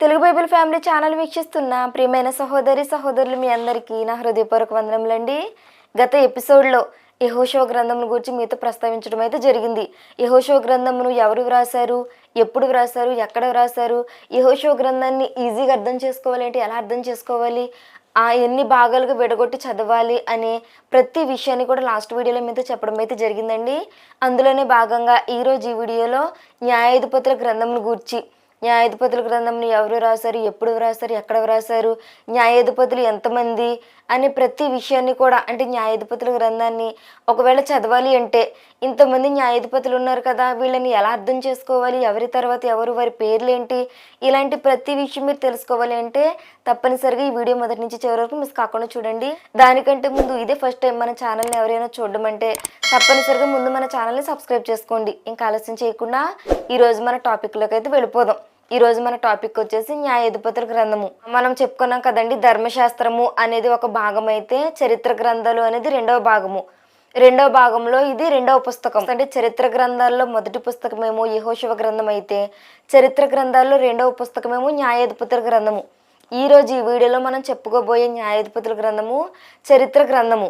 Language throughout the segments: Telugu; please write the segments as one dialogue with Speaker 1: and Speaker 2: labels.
Speaker 1: తెలుగు బైబిల్ ఫ్యామిలీ ఛానల్ వీక్షిస్తున్న ప్రియమైన సహోదరి సహోదరులు మీ అందరికీ నా హృదయపూర్వక వందనములండి. గత ఎపిసోడ్లో యహోషో గ్రంథమును గురించి మీతో ప్రస్తావించడం అయితే జరిగింది. యహోషో గ్రంథమును ఎవరు వ్రాసారు ఎప్పుడు వ్రాసారు ఎక్కడ వ్రాసారు యహోషో గ్రంథాన్ని ఈజీగా అర్థం చేసుకోవాలి అంటే ఎలా అర్థం చేసుకోవాలి? ఆ ఎన్ని భాగాలుగా విడగొట్టి చదవాలి అనే ప్రతి విషయాన్ని కూడా లాస్ట్ వీడియోలో మీతో చెప్పడం అయితే జరిగిందండి. అందులోనే భాగంగా ఈరోజు ఈ వీడియోలో న్యాయాధిపతుల గ్రంథమును గూర్చి న్యాయాధిపతుల గ్రంథంని ఎవరు రాశారు ఎప్పుడు రాశారు ఎక్కడ రాశారు న్యాయాధిపతులు ఎంతమంది అనే ప్రతి విషయాన్ని కూడా అంటే న్యాయాధిపతుల గ్రంథాన్ని ఒకవేళ చదవాలి అంటే ఇంతమంది న్యాయాధిపతులు ఉన్నారు కదా వీళ్ళని ఎలా అర్థం చేసుకోవాలి ఎవరి తర్వాత ఎవరు వారి పేర్లు ఏంటి ఇలాంటి ప్రతి విషయం మీరు తెలుసుకోవాలి అంటే తప్పనిసరిగా ఈ వీడియో మొదటి నుంచి చివరి వరకు మిస్ కాకుండా చూడండి. దానికంటే ముందు ఇదే ఫస్ట్ టైం మన ఛానల్ని ఎవరైనా చూడడం అంటే తప్పనిసరిగా ముందు మన ఛానల్ని సబ్స్క్రైబ్ చేసుకోండి. ఇంకా ఆలస్యం చేయకుండా ఈరోజు మన టాపిక్లోకి అయితే వెళ్ళిపోదాం. ఈ రోజు మన టాపిక్ వచ్చేసి న్యాయాధిపతుల గ్రంథము. మనం చెప్పుకున్నాం కదండి ధర్మశాస్త్రము అనేది ఒక భాగం అయితే చరిత్ర గ్రంథాలు అనేది రెండవ భాగము. రెండవ భాగంలో ఇది రెండవ పుస్తకం. అంటే చరిత్ర గ్రంథాల్లో మొదటి పుస్తకమేమో యహోశివ గ్రంథం అయితే చరిత్ర గ్రంథాల్లో రెండవ పుస్తకమేమో న్యాయాధిపతుల గ్రంథము. ఈ రోజు ఈ వీడియోలో మనం చెప్పుకోబోయే న్యాయాధిపతుల గ్రంథము చరిత్ర గ్రంథము.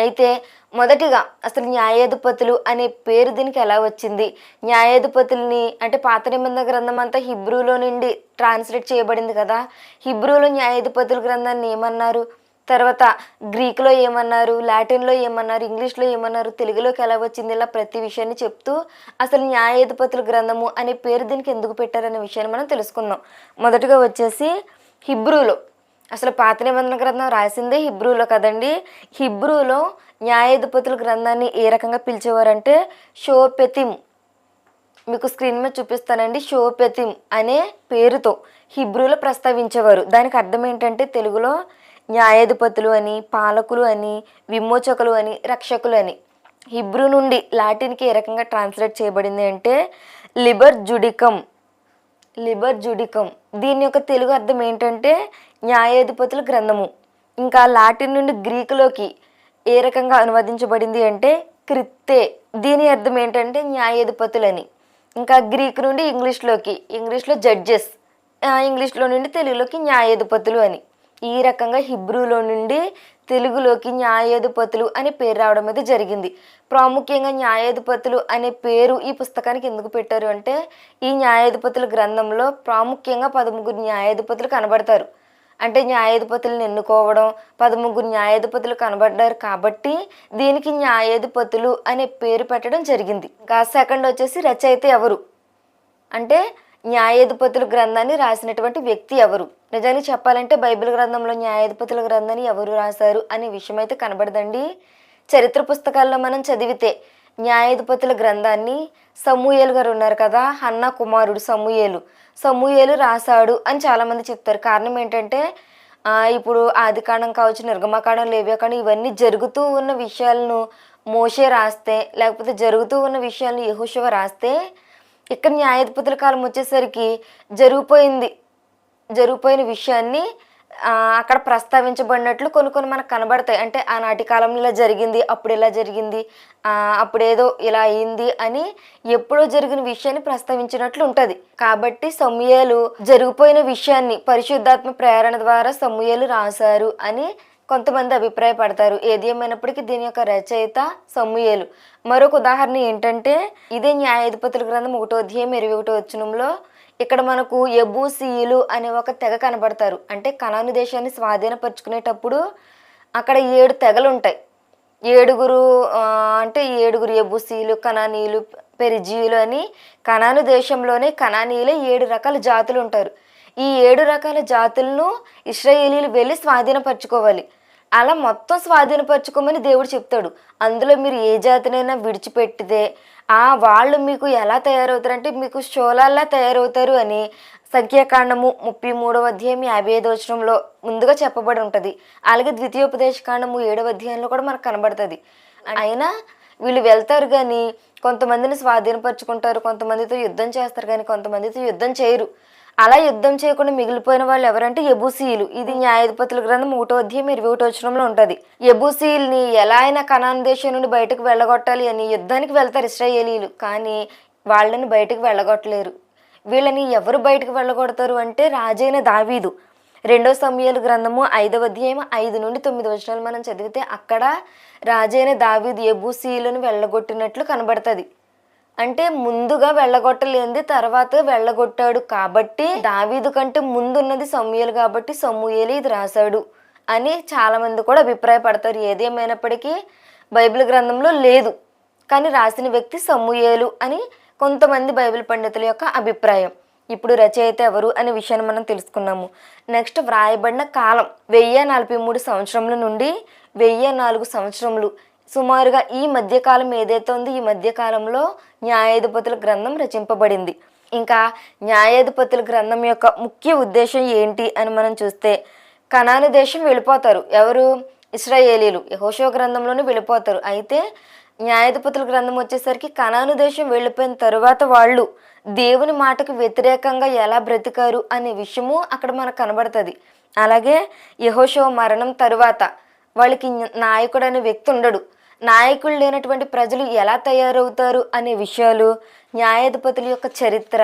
Speaker 1: అయితే మొదటిగా అసలు న్యాయాధిపతులు అనే పేరు దీనికి ఎలా వచ్చింది? న్యాయాధిపతుల్ని అంటే పాత నిబంధన గ్రంథం అంతా హిబ్రూలో నుండి ట్రాన్స్లేట్ చేయబడింది కదా. హిబ్రూలో న్యాయాధిపతుల గ్రంథాన్ని ఏమన్నారు? తర్వాత గ్రీకులో ఏమన్నారు? లాటిన్లో ఏమన్నారు? ఇంగ్లీష్లో ఏమన్నారు? తెలుగులోకి ఎలా వచ్చింది? ఇలా ప్రతి విషయాన్ని చెప్తూ అసలు న్యాయాధిపతుల గ్రంథము అనే పేరు దీనికి ఎందుకు పెట్టారనే విషయాన్ని మనం తెలుసుకుందాం. మొదటగా వచ్చేసి హిబ్రూలో అసలు పాత నిబంధన గ్రంథం రాసిందే హిబ్రూలో కదండి. హిబ్రూలో న్యాయాధిపతుల గ్రంథాన్ని ఏ రకంగా పిలిచేవారంటే షోపెతిమ్. మీకు స్క్రీన్ మీద చూపిస్తానండి. షోపెతిమ్ అనే పేరుతో హిబ్రూలో ప్రస్తావించేవారు. దానికి అర్థం ఏంటంటే తెలుగులో న్యాయాధిపతులు అని పాలకులు అని విమోచకులు అని రక్షకులు అని. హిబ్రూ నుండి లాటిన్కి ఏ రకంగా ట్రాన్స్లేట్ చేయబడింది అంటే లిబర్ జుడికం లిబర్ జుడికం దీని యొక్క తెలుగు అర్థం ఏంటంటే న్యాయాధిపతుల గ్రంథము. ఇంకా లాటిన్ నుండి గ్రీకులోకి ఏ రకంగా అనువదించబడింది అంటే క్రిత్తే. దీని అర్థం ఏంటంటే న్యాయాధిపతులని. ఇంకా గ్రీక్ నుండి ఇంగ్లీష్లోకి ఇంగ్లీష్లో జడ్జెస్ ఇంగ్లీష్లో నుండి తెలుగులోకి న్యాయాధిపతులు అని. ఈ రకంగా హిబ్రూలో నుండి తెలుగులోకి న్యాయాధిపతులు అనే పేరు రావడం అయితే జరిగింది. ప్రాముఖ్యంగా న్యాయాధిపతులు అనే పేరు ఈ పుస్తకానికి ఎందుకు పెట్టారు అంటే ఈ న్యాయాధిపతుల గ్రంథంలో ప్రాముఖ్యంగా పదముగురు న్యాయాధిపతులు కనబడతారు. అంటే న్యాయాధిపతులను ఎన్నుకోవడం పదముగ్గురు న్యాయాధిపతులు కనబడ్డారు కాబట్టి దీనికి న్యాయాధిపతులు అనే పేరు పెట్టడం జరిగింది. ఇంకా సెకండ్ వచ్చేసి రచయిత ఎవరు? అంటే న్యాయాధిపతుల గ్రంథాన్ని రాసినటువంటి వ్యక్తి ఎవరు? నిజానికి చెప్పాలంటే బైబిల్ గ్రంథంలో న్యాయాధిపతుల గ్రంథాన్ని ఎవరు రాశారు అనే విషయం అయితే కనబడదండి. చరిత్ర పుస్తకాల్లో మనం చదివితే న్యాయాధిపతుల గ్రంథాన్ని సమూయేలు గారు ఉన్నారు కదా హన్నా కుమారుడు సమూయేలు. సమూయేలు రాశాడు అని చాలామంది చెప్తారు. కారణం ఏంటంటే ఇప్పుడు ఆదికాండం కావచ్చు నిర్గమకాండం కానీ ఇవన్నీ జరుగుతూ ఉన్న విషయాలను మోషే రాస్తే లేకపోతే జరుగుతూ ఉన్న విషయాలను యహోశివ రాస్తే ఇక్కడ న్యాయాధిపతుల కాలం వచ్చేసరికి జరిగిపోయింది. జరిగిపోయిన విషయాన్ని అక్కడ ప్రస్తావించబడినట్లు కొన్ని కొన్ని మనకు కనబడతాయి. అంటే ఆనాటి కాలంలో ఇలా జరిగింది అప్పుడు ఇలా జరిగింది అప్పుడేదో ఇలా అయింది అని ఎప్పుడో జరిగిన విషయాన్ని ప్రస్తావించినట్లు ఉంటుంది. కాబట్టి సమూహలు జరిగిపోయిన విషయాన్ని పరిశుద్ధాత్మ ప్రేరణ ద్వారా సమూహలు రాశారు అని కొంతమంది అభిప్రాయపడతారు. ఏది ఏమైనప్పటికీ దీని యొక్క రచయిత సమూహలు మరొక ఉదాహరణ ఏంటంటే ఇదే న్యాయాధిపతుల గ్రంథం ఒకటో అధ్యాయం ఇరవై ఒకటో వచ్చినంలో ఇక్కడ మనకు ఎబూసీయులు అనే ఒక తెగ కనబడతారు. అంటే కనాను దేశాన్ని స్వాధీనపరుచుకునేటప్పుడు అక్కడ ఏడు తెగలు ఉంటాయి. ఏడుగురు అంటే ఏడుగురు ఎబూసీలు కనానీయులు పెరిజీయులు అని కనాను దేశంలోనే కనానీయులే ఏడు రకాల జాతులు ఉంటారు. ఈ ఏడు రకాల జాతులను ఇస్రాయేలీలు వెళ్ళి స్వాధీనపరచుకోవాలి. అలా మొత్తం స్వాధీనపరచుకోమని దేవుడు చెప్తాడు. అందులో మీరు ఏ జాతినైనా విడిచిపెట్టితే ఆ వాళ్ళు మీకు ఎలా తయారవుతారంటే మీకు షోలాల్లా తయారవుతారు అని సంఖ్యాకాండము ముప్పై మూడవ అధ్యాయం యాభై ఐదు వచనంలో ముందుగా చెప్పబడి ఉంటుంది. అలాగే ద్వితీయోపదేశ కాండము ఏడవ అధ్యాయంలో కూడా మనకు కనబడుతుంది. అయినా వీళ్ళు వెళ్తారు కానీ కొంతమందిని స్వాధీనపరచుకుంటారు కొంతమందితో యుద్ధం చేస్తారు కానీ కొంతమందితో యుద్ధం చేయరు. అలా యుద్ధం చేయకుండా మిగిలిపోయిన వాళ్ళు ఎవరంటే ఎబుసీలు ఇది న్యాయాధిపతుల గ్రంథం ఒకటో అధ్యాయం ఇరవై ఒకటి వచనంలో ఉంటుంది. ఎబుసీల్ని ఎలా అయినా కనాన్ దేశం నుండి బయటకు వెళ్ళగొట్టాలి అని యుద్ధానికి వెళ్తారు ఇస్రాయేలీలు కానీ వాళ్ళని బయటకు వెళ్ళగొట్టలేరు. వీళ్ళని ఎవరు బయటకు వెళ్ళగొడతారు అంటే రాజైన దావీదు. రెండో సమయాలు గ్రంథము ఐదవ అధ్యాయం ఐదు నుండి తొమ్మిది వచనాలు మనం చదివితే అక్కడ రాజైన దావీదు ఎబూసీలను వెళ్ళగొట్టినట్లు కనబడుతుంది. అంటే ముందుగా వెళ్ళగొట్టలేంది తర్వాత వెళ్ళగొట్టాడు కాబట్టి దావీదు కంటే ముందున్నది సమూయలు కాబట్టి సమూయలు ఇది రాశాడు అని చాలామంది కూడా అభిప్రాయపడతారు. ఏదేమైనప్పటికీ బైబిల్ గ్రంథంలో లేదు. కానీ రాసిన వ్యక్తి సమూయేలు అని కొంతమంది బైబిల్ పండితుల యొక్క అభిప్రాయం. ఇప్పుడు రచయిత ఎవరు అనే విషయాన్ని మనం తెలుసుకున్నాము. నెక్స్ట్ వ్రాయబడిన కాలం వెయ్యి నలభై మూడు సంవత్సరముల నుండి వెయ్యి నాలుగు సంవత్సరములు. సుమారుగా ఈ మధ్యకాలం ఏదైతే ఉందో ఈ మధ్యకాలంలో న్యాయాధిపతుల గ్రంథం రచింపబడింది. ఇంకా న్యాయాధిపతుల గ్రంథం యొక్క ముఖ్య ఉద్దేశం ఏంటి అని మనం చూస్తే కణాను దేశం వెళ్ళిపోతారు. ఎవరు? ఇస్రాయేలీలు. యహోషో గ్రంథంలోనే వెళ్ళిపోతారు. అయితే న్యాయాధిపతుల గ్రంథం వచ్చేసరికి కణాను దేశం వెళ్ళిపోయిన తరువాత వాళ్ళు దేవుని మాటకు వ్యతిరేకంగా ఎలా బ్రతికారు అనే విషయము అక్కడ మనకు కనబడుతుంది. అలాగే యహోషో మరణం తరువాత వాళ్ళకి నాయకుడు అనే వ్యక్తి ఉండడు. నాయకులు లేనటువంటి ప్రజలు ఎలా తయారవుతారు అనే విషయాలు న్యాయాధిపతుల యొక్క చరిత్ర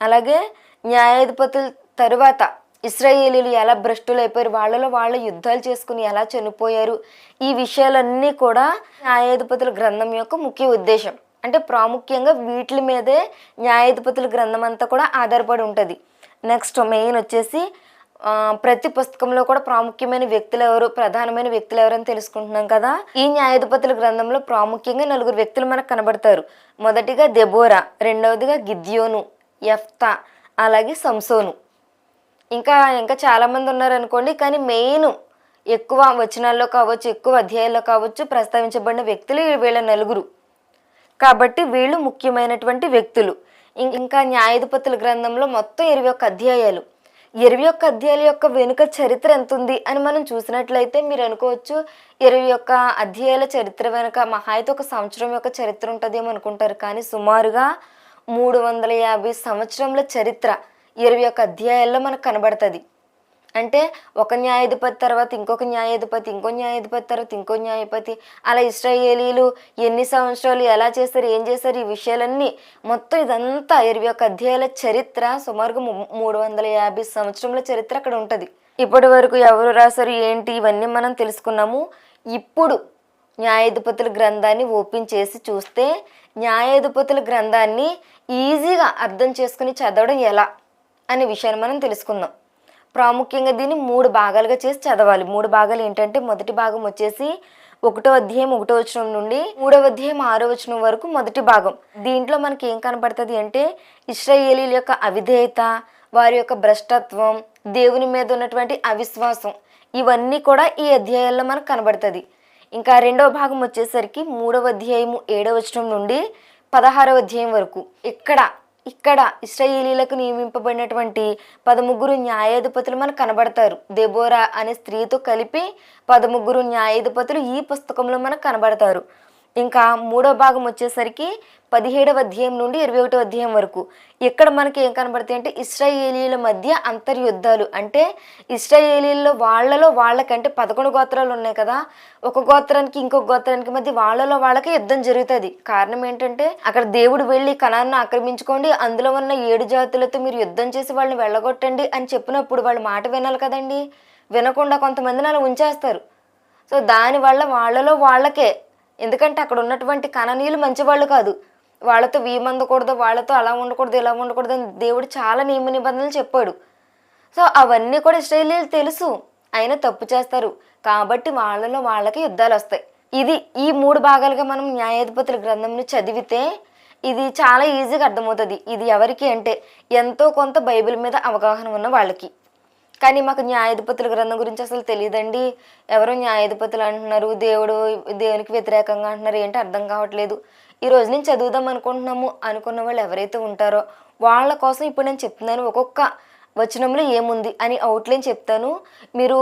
Speaker 1: అలాగే న్యాయాధిపతుల తరువాత ఇస్రాయేలీలు ఎలా భ్రష్టులు అయిపోయారు వాళ్ళలో వాళ్ళ యుద్ధాలు చేసుకుని ఎలా చనిపోయారు ఈ విషయాలన్నీ కూడా న్యాయాధిపతుల గ్రంథం యొక్క ముఖ్య ఉద్దేశం. అంటే ప్రాముఖ్యంగా వీటి మీదే న్యాయాధిపతుల గ్రంథం అంతా కూడా ఆధారపడి ఉంటుంది. నెక్స్ట్ మెయిన్ వచ్చేసి ప్రతి పుస్తకంలో కూడా ప్రాముఖ్యమైన వ్యక్తులు ఎవరు ప్రధానమైన వ్యక్తులు ఎవరు అని తెలుసుకుంటున్నాం కదా? ఈ న్యాయాధిపతుల గ్రంథంలో ప్రాముఖ్యంగా నలుగురు వ్యక్తులు మనకు కనబడతారు. మొదటిగా దెబోరా రెండవదిగా గిద్యోను ఎఫ్తా అలాగే సంసోను. ఇంకా ఇంకా చాలామంది ఉన్నారు అనుకోండి కానీ మెయిన్ ఎక్కువ వచనాల్లో కావచ్చు ఎక్కువ అధ్యాయాల్లో కావచ్చు ప్రస్తావించబడిన వ్యక్తులు వీళ్ళ నలుగురు. కాబట్టి వీళ్ళు ముఖ్యమైనటువంటి వ్యక్తులు. ఇంకా న్యాయాధిపతుల గ్రంథంలో మొత్తం ఇరవై ఒక్క అధ్యాయాలు. ఇరవై ఒక్క అధ్యాయాల యొక్క వెనుక చరిత్ర ఎంత ఉంది అని మనం చూసినట్లయితే మీరు అనుకోవచ్చు ఇరవై ఒక్క అధ్యాయాల చరిత్ర వెనుక మహా అయితే ఒక సంవత్సరం యొక్క చరిత్ర ఉంటుందేమో అనుకుంటారు. కానీ సుమారుగా మూడు వందల యాభై సంవత్సరముల చరిత్ర ఇరవై ఒక్క అధ్యాయాల్లో మనకు కనబడుతుంది. అంటే ఒక న్యాయాధిపతి తర్వాత ఇంకొక న్యాయాధిపతి ఇంకో న్యాయాధిపతి తర్వాత ఇంకో న్యాయపతి. అలా ఇస్రాయేలీలు ఎన్ని సంవత్సరాలు ఎలా చేస్తారు ఏం చేస్తారు ఈ విషయాలన్నీ మొత్తం ఇదంతా ఇరవై ఒక అధ్యాయాల చరిత్ర సుమారుగా మూడు వందల యాభై సంవత్సరముల చరిత్ర అక్కడ ఉంటుంది. ఇప్పటి వరకు ఎవరు రాశారు ఏంటి ఇవన్నీ మనం తెలుసుకున్నాము. ఇప్పుడు న్యాయాధిపతుల గ్రంథాన్ని ఓపెన్ చేసి చూస్తే న్యాయాధిపతుల గ్రంథాన్ని ఈజీగా అర్థం చేసుకుని చదవడం ఎలా అనే విషయాన్ని మనం తెలుసుకుందాం. ప్రాముఖ్యంగా దీన్ని మూడు భాగాలుగా చేసి చదవాలి. మూడు భాగాలు ఏంటంటే మొదటి భాగం వచ్చేసి ఒకటో అధ్యాయం ఒకటో వచనం నుండి మూడవ అధ్యాయం ఆరో వచనం వరకు మొదటి భాగం. దీంట్లో మనకి ఏం కనపడుతుంది అంటే ఇస్రాయేలీల యొక్క అవిధేయత వారి యొక్క భ్రష్టత్వం దేవుని మీద ఉన్నటువంటి అవిశ్వాసం ఇవన్నీ కూడా ఈ అధ్యాయాల్లో మనకు కనబడుతుంది. ఇంకా రెండవ భాగం వచ్చేసరికి మూడవ అధ్యాయము ఏడవ వచనం నుండి పదహారవ అధ్యాయం వరకు. ఇక్కడ ఇక్కడ ఇస్రాయేలీలకు నియమింపబడినటువంటి పదముగ్గురు న్యాయాధిపతులు మనకు కనబడతారు. దెబోరా అనే స్త్రీతో కలిపి పదముగ్గురు న్యాయాధిపతులు ఈ పుస్తకంలో మనకు కనబడతారు. ఇంకా మూడో భాగం వచ్చేసరికి పదిహేడవ అధ్యాయం నుండి ఇరవై ఒకటో అధ్యాయం వరకు. ఇక్కడ మనకి ఏం కనబడతాయి అంటే ఇస్రాయేలీల మధ్య అంతర్యుద్ధాలు. అంటే ఇస్రాయేలీల్లో వాళ్ళలో వాళ్ళకంటే పదకొండు గోత్రాలు ఉన్నాయి కదా. ఒక గోత్రానికి ఇంకొక గోత్రానికి మధ్య వాళ్ళలో వాళ్ళకే యుద్ధం జరుగుతుంది. కారణం ఏంటంటే అక్కడ దేవుడు వెళ్ళి కణాన్ని ఆక్రమించుకోండి. అందులో ఉన్న ఏడు జాతులతో మీరు యుద్ధం చేసి వాళ్ళని వెళ్ళగొట్టండి అని చెప్పినప్పుడు వాళ్ళు మాట వినాలి కదండి. వినకుండా కొంతమందిని అలా ఉంచేస్తారు. సో దానివల్ల వాళ్ళలో వాళ్ళకే ఎందుకంటే అక్కడ ఉన్నటువంటి కణనీయులు మంచివాళ్ళు కాదు. వాళ్ళతో వీమందకూడదు వాళ్ళతో అలా ఉండకూడదు ఇలా ఉండకూడదు అని దేవుడు చాలా నియమ నిబంధనలు చెప్పాడు. సో అవన్నీ కూడా ఇస్రాయేలీలు తెలుసు. అయినా తప్పు చేస్తారు. కాబట్టి వాళ్ళలో వాళ్ళకి యుద్ధాలు వస్తాయి. ఇది ఈ మూడు భాగాలుగా మనం న్యాయాధిపతుల గ్రంథంని చదివితే ఇది చాలా ఈజీగా అర్థమవుతుంది. ఇది ఎవరికి అంటే ఎంతో కొంత బైబిల్ మీద అవగాహన ఉన్న వాళ్ళకి. కానీ మాకు న్యాయాధిపతుల గ్రంథం గురించి అసలు తెలియదండి ఎవరో న్యాయాధిపతులు అంటున్నారు? దేవుడు దేవునికి వ్యతిరేకంగా అంటున్నారు ఏంటి? అర్థం కావట్లేదు. ఈ రోజు నేను చదువుదాం అనుకుంటున్నాము. అనుకున్న వాళ్ళు ఎవరైతే ఉంటారో వాళ్ళ కోసం ఇప్పుడు నేను చెప్తున్నాను. ఒక్కొక్క వచనంలో ఏముంది అని అవుట్లైన్ చెప్తాను. మీరు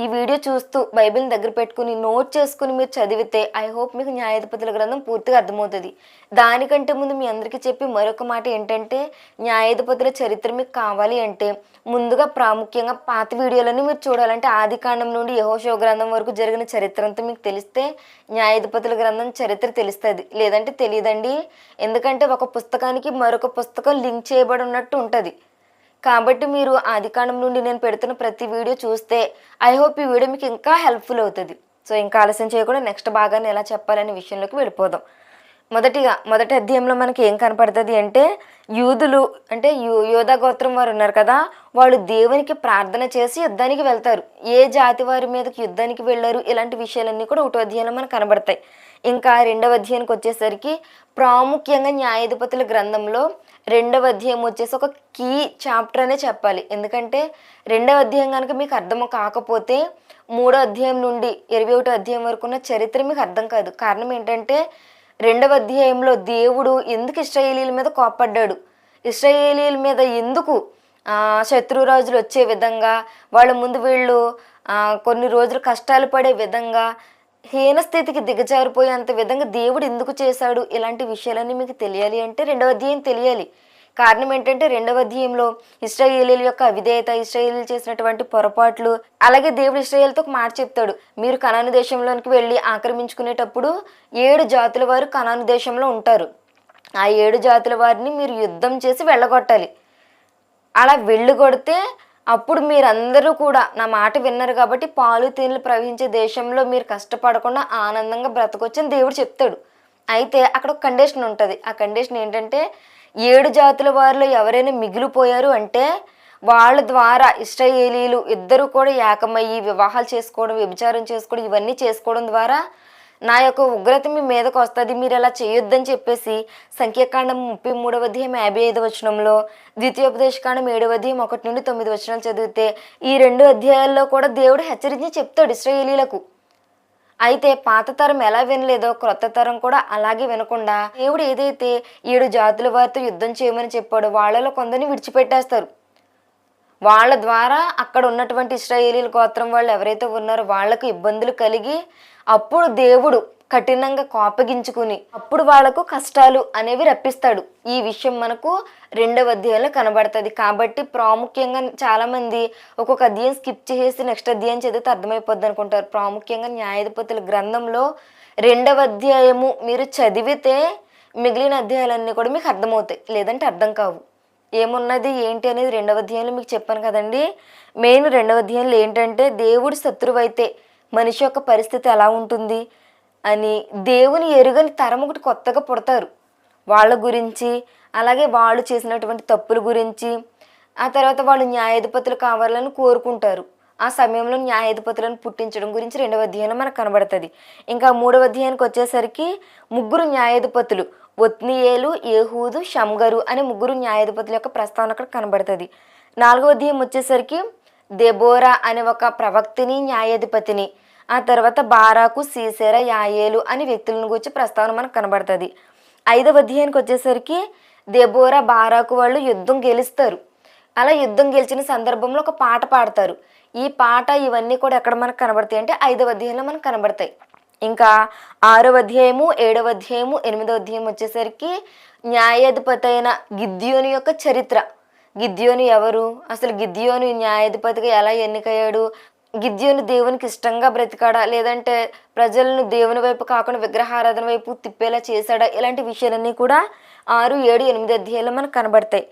Speaker 1: ఈ వీడియో చూస్తూ బైబిల్ని దగ్గర పెట్టుకుని నోట్ చేసుకుని మీరు చదివితే ఐ హోప్ మీకు న్యాయాధిపతుల గ్రంథం పూర్తిగా అర్థమవుతుంది. దానికంటే ముందు మీ అందరికీ చెప్పి మరొక మాట ఏంటంటే న్యాయాధిపతుల చరిత్ర మీకు కావాలి అంటే ముందుగా ప్రాముఖ్యంగా పాత వీడియోలన్నీ మీరు చూడాలంటే ఆది కాండం నుండి యహోశివ గ్రంథం వరకు జరిగిన చరిత్ర అంతా మీకు తెలిస్తే న్యాయాధిపతుల గ్రంథం చరిత్ర తెలుస్తుంది. లేదంటే తెలియదండి. ఎందుకంటే ఒక పుస్తకానికి మరొక పుస్తకం లింక్ చేయబడి ఉన్నట్టు ఉంటుంది. కాబట్టి మీరు ఆదికాండం నుండి నేను పెడుతున్న ప్రతి వీడియో చూస్తే ఐ హోప్ ఈ వీడియో మీకు ఇంకా హెల్ప్ఫుల్ అవుతుంది. సో ఇంకా ఆలస్యం చేయకుండా నెక్స్ట్ భాగాన్ని ఎలా చెప్పాలనే విషయంలోకి వెళ్ళిపోదాం. మొదటిగా మొదటి అధ్యాయంలో మనకి ఏం కనపడుతుంది అంటే యూదులు అంటే యూ యోధా గోత్రం వారు ఉన్నారు కదా వాళ్ళు దేవునికి ప్రార్థన చేసి యుద్ధానికి వెళ్తారు. ఏ జాతి వారి మీదకి యుద్ధానికి వెళ్ళారు? ఇలాంటి విషయాలన్నీ కూడా ఒకటో అధ్యాయంలో మనకు కనబడతాయి. ఇంకా రెండవ అధ్యాయానికి వచ్చేసరికి ప్రాముఖ్యంగా న్యాయాధిపతుల గ్రంథంలో రెండవ అధ్యాయం వచ్చేసి ఒక కీ చాప్టర్ అనే చెప్పాలి. ఎందుకంటే రెండవ అధ్యాయం కనుక మీకు అర్థం కాకపోతే మూడో అధ్యాయం నుండి ఇరవై ఒకటో అధ్యాయం వరకు ఉన్న చరిత్ర మీకు అర్థం కాదు. కారణం ఏంటంటే రెండవ అధ్యాయంలో దేవుడు ఎందుకు ఇస్రాయేలీల మీద కోపడ్డాడు ఇస్రాయేలీల మీద ఎందుకు శత్రురాజులు వచ్చే విధంగా వాళ్ళ ముందు వీళ్ళు కొన్ని రోజులు కష్టాలు పడే విధంగా హీనస్థితికి దిగజారిపోయేంత విధంగా దేవుడు ఎందుకు చేశాడు ఇలాంటి విషయాలన్నీ మీకు తెలియాలి అంటే రెండవ అధ్యాయం తెలియాలి. కారణం ఏంటంటే రెండవ అధ్యాయంలో ఇస్రాయేలీల యొక్క అవిధేయత ఇస్రాయేలీలు చేసినటువంటి పొరపాట్లు అలాగే దేవుడు ఇస్రాయేల్తో ఒక మాట చెప్తాడు. మీరు కనాను దేశంలోనికి వెళ్ళి ఆక్రమించుకునేటప్పుడు ఏడు జాతుల వారు కనాను దేశంలో ఉంటారు. ఆ ఏడు జాతుల వారిని మీరు యుద్ధం చేసి వెళ్ళగొట్టాలి. అలా వెళ్ళగొడితే అప్పుడు మీరందరూ కూడా నా మాట విన్నారు కాబట్టి పాలు తేనెలు ప్రవహించే దేశంలో మీరు కష్టపడకుండా ఆనందంగా బ్రతకొచ్చని దేవుడు చెప్తాడు. అయితే అక్కడ ఒక కండిషన్ ఉంటుంది. ఆ కండిషన్ ఏంటంటే ఏడు జాతుల వారిలో ఎవరైనా మిగిలిపోయారు అంటే వాళ్ళ ద్వారా ఇస్రాయేలీలు ఇద్దరు కూడా ఏకమయ్యి వివాహాలు చేసుకోవడం వ్యభిచారం చేసుకోవడం ఇవన్నీ చేసుకోవడం ద్వారా నా యొక్క ఉగ్రత మీ మీదకు వస్తుంది మీరు అలా చేయొద్దని చెప్పేసి సంఖ్యాకాండం ముప్పై మూడవ అధ్యాయం యాభై ఐదు వచనంలో ద్వితీయోపదేశకాండం ఏడవ అధ్యాయం ఒకటి నుండి తొమ్మిది వచనాలు చదివితే ఈ రెండు అధ్యాయాల్లో కూడా దేవుడు హెచ్చరించి చెప్తాడు ఇస్రాయేలీలకు అయితే పాత తరం ఎలా వినలేదో క్రొత్త తరం కూడా అలాగే వినకుండా దేవుడు ఏదైతే ఏడు జాతుల వారితో యుద్ధం చేయమని చెప్పాడో వాళ్ళలో కొందరిని విడిచిపెట్టేస్తారు. వాళ్ళ ద్వారా అక్కడ ఉన్నటువంటి ఇస్రాయేలీల గోత్రం వాళ్ళు ఎవరైతే ఉన్నారో వాళ్ళకు ఇబ్బందులు కలిగి అప్పుడు దేవుడు కఠినంగా కోపగించుకుని అప్పుడు వాళ్ళకు కష్టాలు అనేవి రప్పిస్తాడు. ఈ విషయం మనకు రెండవ అధ్యాయంలో కనబడుతుంది. కాబట్టి ప్రాముఖ్యంగా చాలామంది ఒక్కొక్క అధ్యాయం స్కిప్ చేసి నెక్స్ట్ అధ్యాయం చదివితే అర్థమైపోద్ది అనుకుంటారు. ప్రాముఖ్యంగా న్యాయాధిపతుల గ్రంథంలో రెండవ అధ్యాయము మీరు చదివితే మిగిలిన అధ్యాయాలన్నీ కూడా మీకు అర్థమవుతాయి. లేదంటే అర్థం కావు. ఏమున్నది ఏంటి అనేది రెండవ అధ్యాయంలో మీకు చెప్పాను కదండి. మెయిన్ రెండవ అధ్యాయంలో ఏంటంటే దేవుడు శత్రువైతే మనిషి యొక్క పరిస్థితి ఎలా ఉంటుంది అని దేవుని ఎరుగని తరం ఒకటి కొత్తగా పుడతారు. వాళ్ళ గురించి అలాగే వాళ్ళు చేసినటువంటి తప్పుల గురించి ఆ తర్వాత వాళ్ళు న్యాయాధిపతులు కావాలని కోరుకుంటారు. ఆ సమయంలో న్యాయాధిపతులను పుట్టించడం గురించి రెండవ అధ్యాయంలో మనకు కనబడుతుంది. ఇంకా మూడవ అధ్యాయానికి వచ్చేసరికి ముగ్గురు న్యాయాధిపతులు ఒత్నియేలు ఏహూదు షమ్గరు అనే ముగ్గురు న్యాయాధిపతుల యొక్క ప్రస్తావన అక్కడ కనబడుతుంది. నాలుగవ అధ్యాయం వచ్చేసరికి దెబోరా అనే ఒక ప్రవక్తిని న్యాయాధిపతిని ఆ తర్వాత బారాకు సీసేర యాయేలు అనే వ్యక్తులను గురించి ప్రస్తావన మనకు కనబడుతుంది. ఐదవ అధ్యాయానికి వచ్చేసరికి దెబోరా బారాకు వాళ్ళు యుద్ధం గెలుస్తారు. అలా యుద్ధం గెలిచిన సందర్భంలో ఒక పాట పాడతారు. ఈ పాట ఇవన్నీ కూడా ఎక్కడ మనకు కనబడతాయి అంటే ఐదవ అధ్యాయంలో మనకు కనబడతాయి. ఇంకా ఆరవ అధ్యాయము ఏడవ అధ్యాయము ఎనిమిదవ అధ్యాయం వచ్చేసరికి న్యాయాధిపతి అయిన గిద్యోని యొక్క చరిత్ర. గిద్యోను ఎవరు? అసలు గిద్యోను న్యాయాధిపతిగా ఎలా ఎన్నికయ్యాడు? గిద్యోను దేవునికి ఇష్టంగా బ్రతికాడా? లేదంటే ప్రజలను దేవుని వైపు కాకుండా విగ్రహారాధన వైపు తిప్పేలా చేశాడా? ఇలాంటి విషయాలన్నీ కూడా ఆరు ఏడు ఎనిమిది అధ్యాయాలు మనకు కనబడతాయి.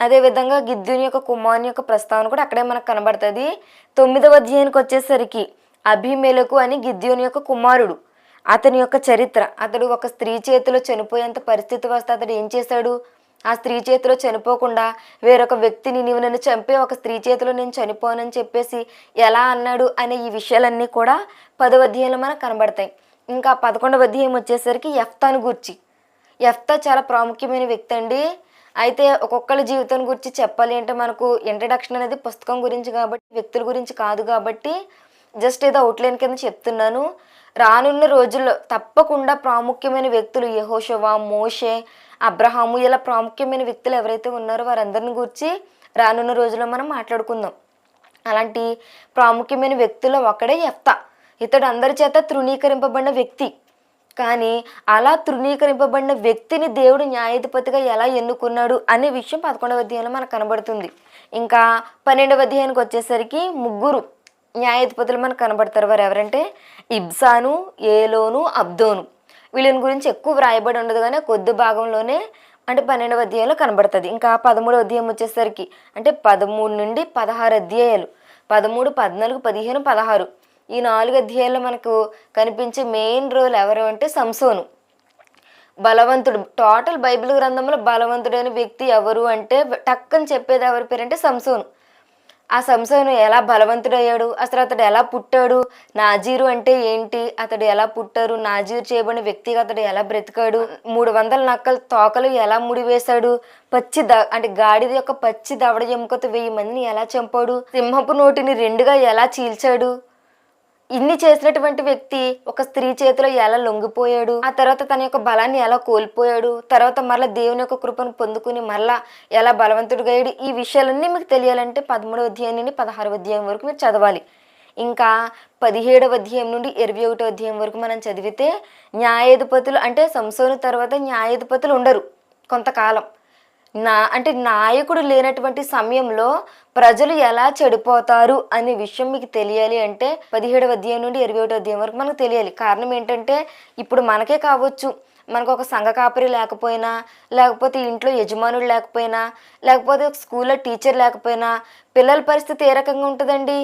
Speaker 1: అదేవిధంగా గిద్యుని యొక్క కుమారుని యొక్క ప్రస్తావన కూడా అక్కడే మనకు కనబడుతుంది. తొమ్మిదవ అధ్యాయానికి వచ్చేసరికి అభిమేలకు అని గిద్యోని యొక్క కుమారుడు అతని యొక్క చరిత్ర. అతడు ఒక స్త్రీ చేతిలో చనిపోయేంత పరిస్థితి వస్తే అతడు ఏం చేశాడు? ఆ స్త్రీ చేతిలో చనిపోకుండా వేరొక వ్యక్తిని నీవు నన్ను చంపే ఒక స్త్రీ చేతిలో నేను చనిపోనని చెప్పేసి ఎలా అన్నాడు అనే ఈ విషయాలన్నీ కూడా పదవ అధ్యాయంలో మనకు కనబడతాయి. ఇంకా పదకొండవ అధ్యాయం వచ్చేసరికి ఎఫ్తాను గూర్చి. ఎఫ్తా చాలా ప్రాముఖ్యమైన వ్యక్తి అండి. అయితే ఒక్కొక్కరి జీవితం గురించి చెప్పాలి అంటే మనకు ఇంట్రడక్షన్ అనేది పుస్తకం గురించి కాబట్టి వ్యక్తుల గురించి కాదు కాబట్టి జస్ట్ ఏదో అవుట్లైన్ కింద చెప్తున్నాను. రానున్న రోజుల్లో తప్పకుండా ప్రాముఖ్యమైన వ్యక్తులు యహోషవా మోషే అబ్రహాము ఇలా ప్రాముఖ్యమైన వ్యక్తులు ఎవరైతే ఉన్నారో వారందరిని గురించి రానున్న రోజుల్లో మనం మాట్లాడుకుందాం. అలాంటి ప్రాముఖ్యమైన వ్యక్తుల్లో ఒకడే ఎఫ్తా ఇతడు అందరి చేత తృణీకరింపబడిన వ్యక్తి. కానీ అలా తృణీకరింపబడిన వ్యక్తిని దేవుడు న్యాయాధిపతిగా ఎలా ఎన్నుకున్నాడు అనే విషయం పదకొండవ అధ్యాయంలో మనకు కనబడుతుంది. ఇంకా పన్నెండవ అధ్యాయానికి వచ్చేసరికి ముగ్గురు న్యాయాధిపతులు మనకు కనబడతారు. వారు ఎవరంటే ఇబ్సాను ఏలోను అబ్దోను. వీళ్ళని గురించి ఎక్కువ వ్రాయబడి ఉండదు కానీ కొద్ది భాగంలోనే అంటే పన్నెండవ అధ్యాయంలో కనబడుతుంది. ఇంకా పదమూడవ అధ్యాయం వచ్చేసరికి అంటే పదమూడు నుండి పదహారు అధ్యాయాలు. పదమూడు పద్నాలుగు పదిహేను పదహారు. ఈ నాలుగు అధ్యాయాల్లో మనకు కనిపించే మెయిన్ రోల్ ఎవరు అంటే సంసోను. బలవంతుడు టోటల్ బైబిల్ గ్రంథంలో బలవంతుడైన వ్యక్తి ఎవరు అంటే టక్కని చెప్పేది ఎవరి పేరు అంటే సంసోను. ఆ సంసోను ఎలా బలవంతుడయ్యాడు? అసలు అతడు ఎలా పుట్టాడు? నాజీరు అంటే ఏంటి? అతడు ఎలా పుట్టారు? నాజీరు చేయబడిన వ్యక్తిగా అతడు ఎలా బ్రతికాడు? మూడు వందల నక్కల తోకలు ఎలా ముడివేశాడు? పచ్చి ద అంటే గాడిద యొక్క పచ్చి దవడ ఎముకతో వెయ్యి మందిని ఎలా చంపాడు? సింహపు నోటిని రెండుగా ఎలా చీల్చాడు? ఇన్ని చేసినటువంటి వ్యక్తి ఒక స్త్రీ చేతిలో ఎలా లొంగిపోయాడు? ఆ తర్వాత తన యొక్క బలాన్ని ఎలా కోల్పోయాడు? తర్వాత మరలా దేవుని యొక్క కృపను పొందుకుని మరలా ఎలా బలవంతుడుగా ఈ విషయాలన్నీ మీకు తెలియాలంటే పదమూడవ అధ్యాయం నుండి పదహారవ అధ్యాయం వరకు మీరు చదవాలి. ఇంకా పదిహేడవ అధ్యాయం నుండి ఇరవై ఒకటో అధ్యాయం వరకు మనం చదివితే న్యాయాధిపతులు అంటే సంసోను తర్వాత న్యాయాధిపతులు ఉండరు కొంతకాలం. నా అంటే నాయకుడు లేనటువంటి సమయంలో ప్రజలు ఎలా చెడిపోతారు అనే విషయం మీకు తెలియాలి అంటే పదిహేడవ అధ్యాయం నుండి ఇరవై ఒకటో అధ్యాయం వరకు మనకు తెలియాలి. కారణం ఏంటంటే ఇప్పుడు మనకే కావచ్చు. మనకు ఒక సంఘ కాపరి లేకపోయినా లేకపోతే ఇంట్లో యజమానులు లేకపోయినా లేకపోతే ఒక స్కూల్లో టీచర్ లేకపోయినా పిల్లల పరిస్థితి ఏ రకంగా ఉంటుందండి?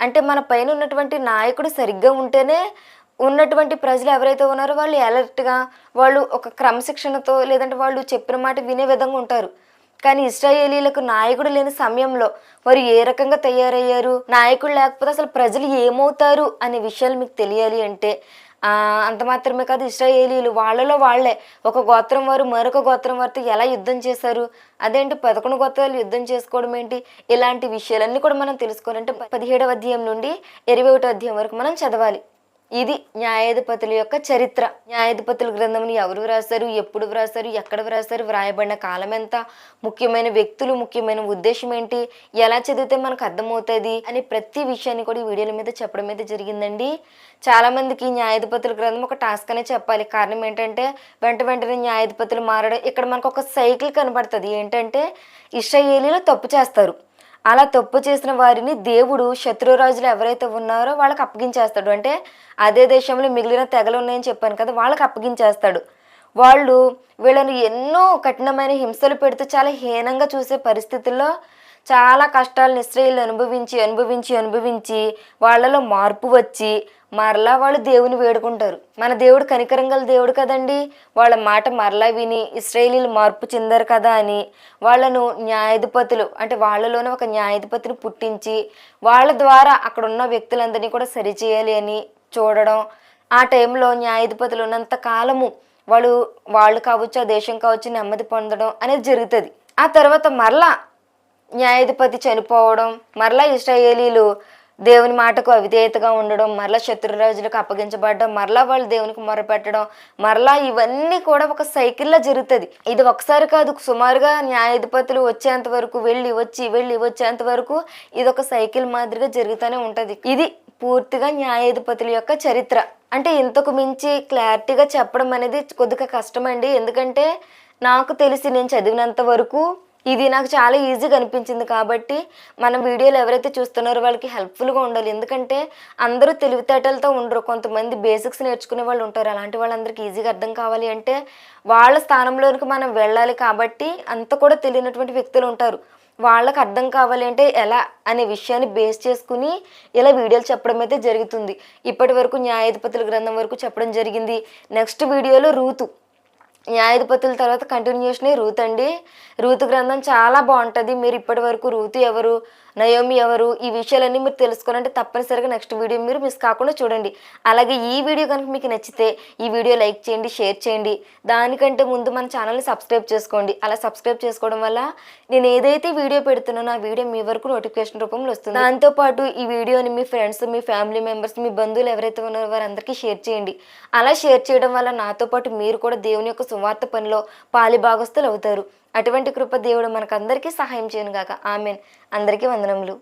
Speaker 1: అంటే మన పైన ఉన్నటువంటి నాయకుడు సరిగ్గా ఉంటేనే ఉన్నటువంటి ప్రజలు ఎవరైతే ఉన్నారో వాళ్ళు అలర్ట్గా వాళ్ళు ఒక క్రమశిక్షణతో లేదంటే వాళ్ళు చెప్పిన మాట వినే విధంగా ఉంటారు. కానీ ఇస్రాయేలీలకు నాయకుడు లేని సమయంలో వారు ఏ రకంగా తయారయ్యారు? నాయకుడు లేకపోతే అసలు ప్రజలు ఏమవుతారు అనే విషయాలు మీకు తెలియాలి అంటే అంత మాత్రమే కాదు ఇస్రాయేలీలు వాళ్ళలో వాళ్ళే. ఒక గోత్రం వారు మరొక గోత్రం వారితో ఎలా యుద్ధం చేశారు? అదేంటి పదకొండు గోత్రాలు యుద్ధం చేసుకోవడం ఏంటి? ఇలాంటి విషయాలన్నీ కూడా మనం తెలుసుకోవాలంటే పదిహేడవ అధ్యాయం నుండి ఇరవై ఒకటో అధ్యాయం వరకు మనం చదవాలి. ఇది న్యాయాధిపతుల యొక్క చరిత్ర. న్యాయాధిపతుల గ్రంథంని ఎవరు వ్రాసారు ఎప్పుడు వ్రాసారు ఎక్కడ వ్రాసారు వ్రాయబడిన కాలం ఎంత? ముఖ్యమైన వ్యక్తులు ముఖ్యమైన ఉద్దేశం ఏంటి? ఎలా చదివితే మనకు అర్థమవుతుంది? అని ప్రతి విషయాన్ని కూడా ఈ వీడియోల మీద చెప్పడం అయితే జరిగిందండి. చాలా మందికి న్యాయాధిపతుల గ్రంథం ఒక టాస్క్ అనే చెప్పాలి. కారణం ఏంటంటే వెంట వెంటనే న్యాయాధిపతులు మారడం. ఇక్కడ మనకు ఒక సైకిల్ కనబడుతుంది ఏంటంటే ఇస్రాయేలీలు తప్పు చేస్తారు. అలా తప్పు చేసిన వారిని దేవుడు శత్రురాజులు ఎవరైతే ఉన్నారో వాళ్ళకి అప్పగించేస్తాడు. అంటే అదే దేశంలో మిగిలిన తెగలు ఉన్నాయని చెప్పాను కదా వాళ్ళకి అప్పగించేస్తాడు. వాళ్ళు వీళ్ళని ఎన్నో కఠినమైన హింసలు పెడుతూ చాలా హీనంగా చూసే పరిస్థితుల్లో చాలా కష్టాలను ఇస్రాయిల్ అనుభవించి అనుభవించి అనుభవించి వాళ్ళలో మార్పు వచ్చి మరలా వాళ్ళు దేవుని వేడుకుంటారు. మన దేవుడు కనికరం గల దేవుడు కదండి. వాళ్ళ మాట మరలా విని ఇస్రాయేలీలు మార్పు చెందారు కదా అని వాళ్ళను న్యాయాధిపతులు అంటే వాళ్ళలోనే ఒక న్యాయాధిపతిని పుట్టించి వాళ్ళ ద్వారా అక్కడ ఉన్న వ్యక్తులందరినీ కూడా సరిచేయాలి అని చూడడం. ఆ టైంలో న్యాయాధిపతులు ఉన్నంత కాలము వాళ్ళు వాళ్ళు కావచ్చు ఆ దేశం కావచ్చు నెమ్మది పొందడం అనేది జరుగుతుంది. ఆ తర్వాత మరలా న్యాయాధిపతి చనిపోవడం మరలా ఇస్రాయేలీలు దేవుని మాటకు అవిధేయతగా ఉండడం మరలా శత్రురాజులకు అప్పగించబడడం మరలా వాళ్ళు దేవునికి మొరపెట్టడం మరలా ఇవన్నీ కూడా ఒక సైకిల్లో జరుగుతుంది. ఇది ఒకసారి కాదు సుమారుగా న్యాయాధిపతులు వచ్చేంత వరకు వెళ్ళి వచ్చి వెళ్ళి వచ్చేంత వరకు ఇది ఒక సైకిల్ మాదిరిగా జరుగుతూనే ఉంటుంది. ఇది పూర్తిగా న్యాయాధిపతుల యొక్క చరిత్ర. అంటే ఇంతకు మించి క్లారిటీగా చెప్పడం అనేది కొద్దిగా కష్టమండి. ఎందుకంటే నాకు తెలిసి నేను చదివినంత వరకు ఇది నాకు చాలా ఈజీగా అనిపించింది కాబట్టి మన వీడియోలు ఎవరైతే చూస్తున్నారో వాళ్ళకి హెల్ప్ఫుల్గా ఉండాలి. ఎందుకంటే అందరూ తెలివితేటలతో ఉండరు. కొంతమంది బేసిక్స్ నేర్చుకునే వాళ్ళు ఉంటారు. అలాంటి వాళ్ళందరికీ ఈజీగా అర్థం కావాలి అంటే వాళ్ళ స్థానంలోనికి మనం వెళ్ళాలి కాబట్టి అంత కూడా తెలియనటువంటి వ్యక్తులు ఉంటారు. వాళ్ళకి అర్థం కావాలి అంటే ఎలా అనే విషయాన్ని బేస్ చేసుకుని ఇలా వీడియోలు చెప్పడం అయితే జరుగుతుంది. ఇప్పటి వరకు న్యాయాధిపతుల గ్రంథం వరకు చెప్పడం జరిగింది. నెక్స్ట్ వీడియోలో రూతు. న్యాయాధిపతుల తర్వాత కంటిన్యూషన్ రూత్ అండి. రూతు గ్రంథం చాలా బాగుంటుంది. మీరు ఇప్పటి వరకు రూతు ఎవరు? నయోమి ఎవరు? ఈ విషయాలన్నీ మీరు తెలుసుకోవాలంటే తప్పనిసరిగా నెక్స్ట్ వీడియో మీరు మిస్ కాకుండా చూడండి. అలాగే ఈ వీడియో కనుక మీకు నచ్చితే ఈ వీడియో లైక్ చేయండి షేర్ చేయండి. దానికంటే ముందు మన ఛానల్ని సబ్స్క్రైబ్ చేసుకోండి. అలా సబ్స్క్రైబ్ చేసుకోవడం వల్ల నేను ఏదైతే వీడియో పెడుతున్నానో ఆ వీడియో మీ వరకు నోటిఫికేషన్ రూపంలో వస్తుంది. దాంతోపాటు ఈ వీడియోని మీ ఫ్రెండ్స్ మీ ఫ్యామిలీ మెంబర్స్ మీ బంధువులు ఎవరైతే ఉన్నారో వారందరికీ షేర్ చేయండి. అలా షేర్ చేయడం వల్ల నాతో పాటు మీరు కూడా దేవుని యొక్క సువార్త పనిలో పాలిభాగస్తులు అవుతారు. అటువంటి కృప దేవుడు మనకందరికీ సహాయం చేయను గాక ఆమెన్. అందరికీ వందనములు.